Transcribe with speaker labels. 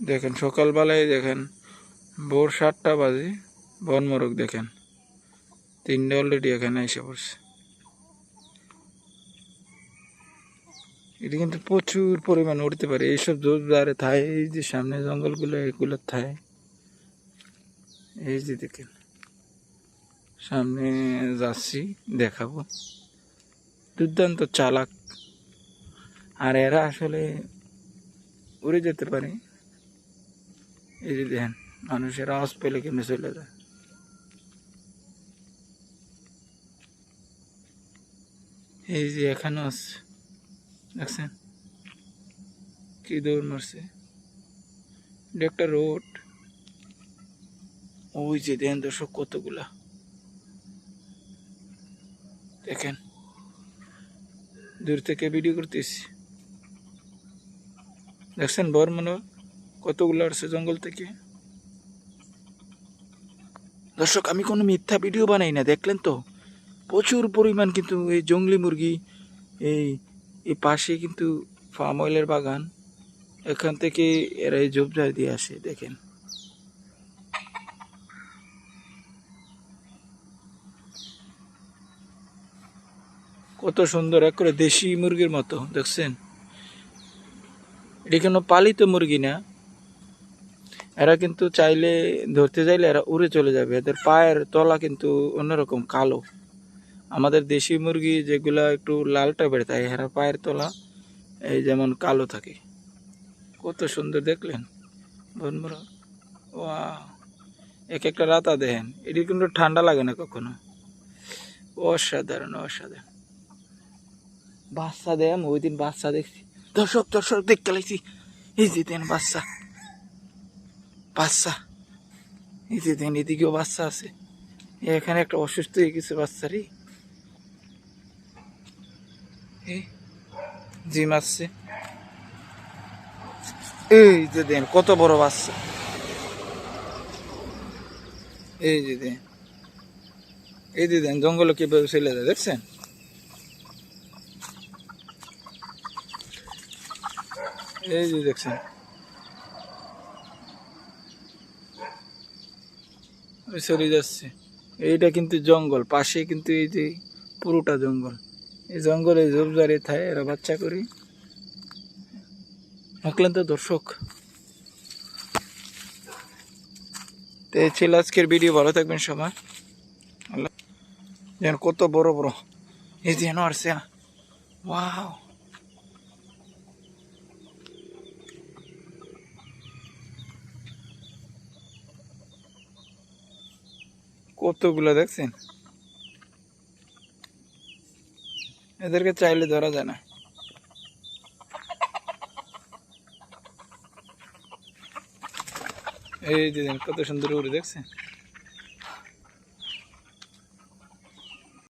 Speaker 1: দেখেন, সকালবেলায় দেখেন, ভোর সাতটা বাজে, বনমোরগ দেখেন। তিনটে অলরেডি এখানে এসে পড়ছে। এটি কিন্তু প্রচুর পরিমাণ উঠতে পারে। এইসব জোরদারে থায় এই যে সামনে জঙ্গলগুলো, এগুলো থায় এই যে দেখেন, সামনে যাচ্ছি, দেখাবো। দুর্দান্ত চালাক। আর এরা আসলে উড়ে যেতে পারে। এই যে দেখেন, মানুষের আওয়াজ পেলে কেমনে চলে যায়। এই যে এখানে আছে, দেখছেন? কি দৌড় মারছে? এটা একটা রোড ওই যে দেখেন দর্শক কতগুলা। দেখেন, দূর থেকে ভিডিও করতেছি। দেখছেন বর বর্মনো কতগুলো আসছে জঙ্গল থেকে? দর্শক, আমি কোনো মিথ্যা ভিডিও বানাই না, দেখলেন তো? প্রচুর পরিমাণ কিন্তু এই জঙ্গলি মুরগি, এই এই পাশে কিন্তু ফার্ম অয়েলের বাগান, এখান থেকে এরা এই ঝোপঝাড় দিয়ে আসে, দেখেন। কত সুন্দর, এক করে দেশি মুরগির মতো, দেখছেন? এটি কোনো পালিত মুরগি না। এরা কিন্তু চাইলে, ধরতে চাইলে এরা উড়ে চলে যাবে। এদের পায়ের তলা কিন্তু অন্যরকম, কালো। আমাদের দেশি মুরগি যেগুলা একটু লাল টাইপের তাই এরা পায়ের তলা এই যেমন কালো থাকে। কত সুন্দর দেখলেন? বনমরা ওয়া এক একটা রাতা দেখেন। এটি কিন্তু ঠান্ডা লাগে না কখনো। অসাধারণ অসাধারণ। বাচ্চা দেয় আমি ওই দিন বাচ্চা দেখছি। দর্শক দর্শক, দেখতে লাগছি। এই যে দেন বাচ্চা। বাচ্চা। এই যে এদিকেও বাচ্চা আছে। এখানে একটা অসুস্থ হয়ে গেছে বাচ্চারই জিম আসছে। এই যে দেন, কত বড় বাচ্চা। এই যে দেন। এই যে দেন, জঙ্গলে কীভাবে চলে যায়, দেখছেন? এই যে দেখছেন। ওই সরে যাচ্ছে। এইটা কিন্তু জঙ্গল, পাশে কিন্তু এই যে পুরোটা জঙ্গল। এই জঙ্গলে ঝোপঝাড়ে থাকে এরা বাচ্চা করি। দেখলেন তো দর্শক। তো এই ছিল আজকের ভিডিও, ভালো থাকবেন সবাই। যেন কত বড় বড় এই যেন আসছে ওয়াও। কতগুলো দেখছেন? এদেরকে চাইলে ধরা যায় না। এই যে কত সুন্দর উড়ে দেখছেন?